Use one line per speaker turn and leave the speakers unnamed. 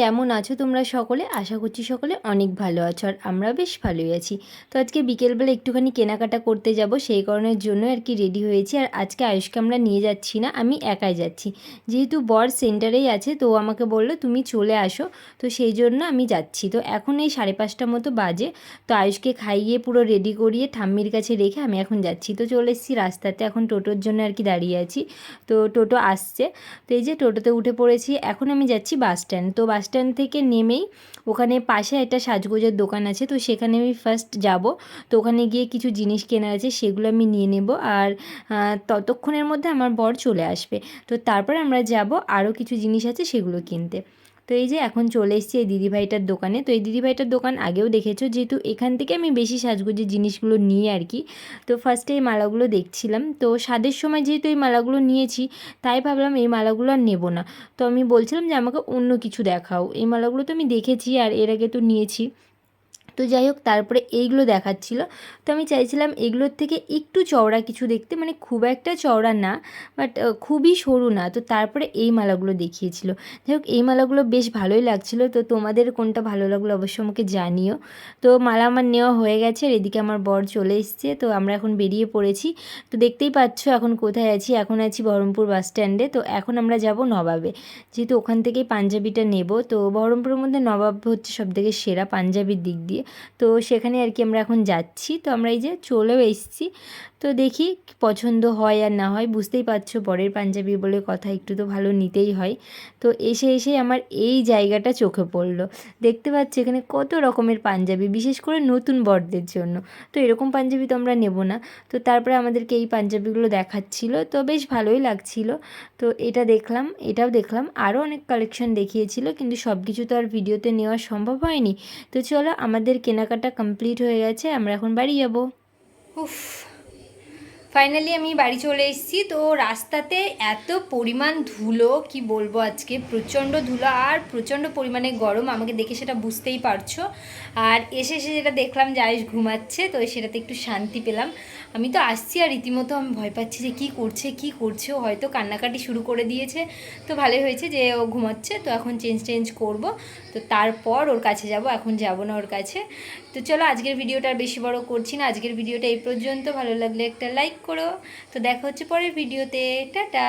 কেমন আছো তোমরা সকলে? আশা করছি সকলে অনেক ভালো আছো আর আমরা বেশ ভালোই আছি। তো আজকে বিকেলবেলা একটুখানি কেনাকাটা করতে যাব, সেই কারণের জন্য আর কি রেডি হয়েছি। আর আজকে আয়ুষকে আমরা নিয়ে যাচ্ছি না, আমি একাই যাচ্ছি। যেহেতু বর সেন্টারেই আছে, তো আমাকে বলল, তুমি চলে আসো। তো সেই জন্য আমি যাচ্ছি। তো এখন এই সাড়ে পাঁচটার মতো বাজে, তো আয়ুষকে খাইয়ে পুরো রেডি করিয়ে ঠাম্মির কাছে রেখে আমি এখন যাচ্ছি। তো চলে এসেছি রাস্তাতে, এখন টোটোর জন্য আর কি দাঁড়িয়ে আছি। তো টোটো আসছে। তো এই যে টোটোতে উঠে পড়েছি, এখন আমি যাচ্ছি বাস স্ট্যান্ড তো বাস স্ট্যান্ড থেকে নেমেই ওখানে পাশে একটা সাজগোজের দোকান আছে, তো সেখানে আমি ফার্স্ট যাব। তো ওখানে গিয়ে কিছু জিনিস কেনার আছে, সেগুলো আমি নিয়ে নেব আর ততক্ষণের মধ্যে আমার বর চলে আসবে। তো তারপর আমরা যাব আরও কিছু জিনিস আছে সেগুলো কিনতে। তো এই যে এখন চলে এসেছি এই দিদিভাইটার দোকানে। তো এই দিদিভাইটার দোকান আগেও দেখেছ, যেহেতু এখান থেকে আমি বেশি সাজগোজের জিনিসগুলো নিই আর কি। তো ফার্স্টে এই মালাগুলো দেখছিলাম। তো স্বাদের সময় যেহেতু এই মালাগুলো নিয়েছি, তাই ভাবলাম এই মালাগুলো আর নেব না। তো আমি বলছিলাম যে, আমাকে অন্য কিছু দেখাও। এই মালাগুলো তো আমি দেখেছি আর এর আগে তো নিয়েছি। তো যাই হোক, তারপরে এইগুলো দেখাচ্ছিল। তো আমি চাইছিলাম এগুলোর থেকে একটু চওড়া কিছু দেখতে মানে খুব একটা চওড়া না বাট খুবই সরু না। তো তারপরে এই মালাগুলো দেখিয়েছিল। যাই হোক, এই মালাগুলো বেশ ভালোই লাগছিল। তো তোমাদের কোনটা ভালো লাগল অবশ্যই আমাকে জানিও। তো মালা আমার নেওয়া হয়ে গেছে, আর এদিকে আমার বর চলে এসছে। তো আমরা এখন বেরিয়ে পড়েছি। তো দেখতেই পাচ্ছ এখন কোথায় আছি। এখন আছি বহরমপুর বাস স্ট্যান্ডে। তো এখন আমরা যাব নবাবে। যেহেতু ওখান থেকেই পাঞ্জাবিটা নেব। তো বহরমপুরের মধ্যে নবাব হচ্ছে সবথেকে সেরা পাঞ্জাবির দিক দিয়ে। তো সেখানে আর কি আমরা এখন যাচ্ছি। তো আমরা এই যে চলেও এসেছি। তো দেখি পছন্দ হয় আর না হয়, বুঝতেই পারছ বরের পাঞ্জাবি বলে কথা একটু তো ভালো নিতেই হয়। তো এসে এসে আমার এই জায়গাটা চোখে পড়ল। দেখতে পাচ্ছি এখানে কত রকমের পাঞ্জাবি, বিশেষ করে নতুন বরদের জন্য। তো এরকম পাঞ্জাবি তো আমরা নেব না। তো তারপরে আমাদেরকে এই পাঞ্জাবিগুলো দেখাচ্ছিল। তো বেশ ভালোই লাগছিল। তো এটা দেখলাম, এটাও দেখলাম। আরও অনেক কালেকশন দেখিয়েছিল, কিন্তু সব কিছু তো আর ভিডিওতে নেওয়া সম্ভব হয়নি। তো চলো আমাদের কেনাকাটা কমপ্লিট হয়ে গেছে আমরা এখন বাড়ি যাব। উফ। ফাইনালি আমি বাড়ি চলে এসেছি। তো রাস্তাতে এত পরিমাণ ধুলো, কি বলব আজকে? প্রচণ্ড ধুলো আর প্রচণ্ড পরিমাণে গরম, আমাকে দেখে সেটা বুঝতেই পারছ। আর এসে এসে যেটা দেখলাম যে আয়ুষ ঘুমাচ্ছে, তো সেটাতে একটু শান্তি পেলাম। আমি তো আসছি আর রীতিমতো আমি ভয় পাচ্ছি যে কি করছে কি করছে। হয়তো কান্নাকাটি শুরু করে দিয়েছে। তো ভালোই হয়েছে যে ও ঘুমাচ্ছে। তো এখন চেঞ্জ টেঞ্জ করব। তো তারপর ওর কাছে যাব, এখন যাব না ওর কাছে। তো চলো, আজকের ভিডিওটা আর বেশি বড় করছি না। আজকের ভিডিওটা এই পর্যন্ত। ভালো লাগলে একটা লাইক করো। তো দেখা হচ্ছে পরের ভিডিওতে। টাটা!